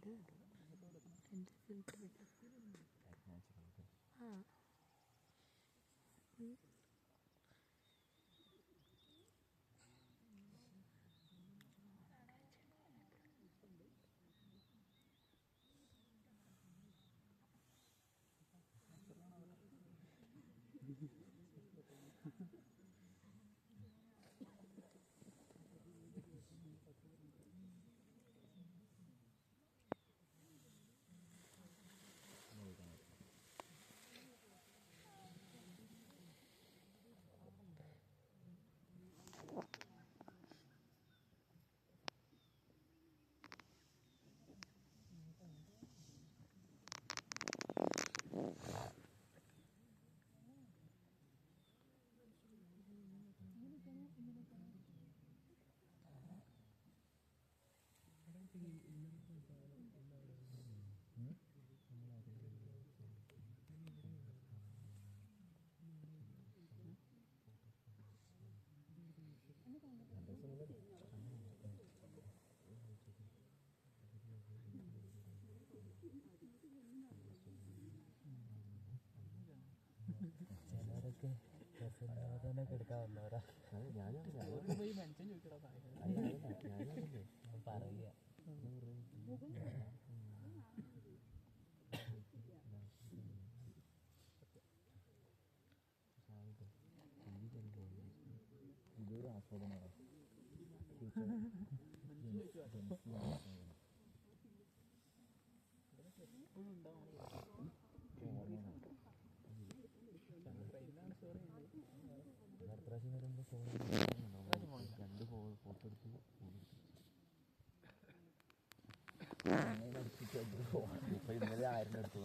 രണ്ട് ഇടും രണ്ട് ഫിൽറ്റർ ചിലരൊക്കെ എടുക്കാൻ വന്നവരാ പോയി ഇതൊരു ആസ്വാദനമാണ് അടുത്ത പ്രാവശ്യം വരുമ്പോൾ രണ്ട് ഫോട്ടോ എടുത്ത് ഇപ്പൊ ഇന്നലെ ആയിരുന്നു എടുത്തു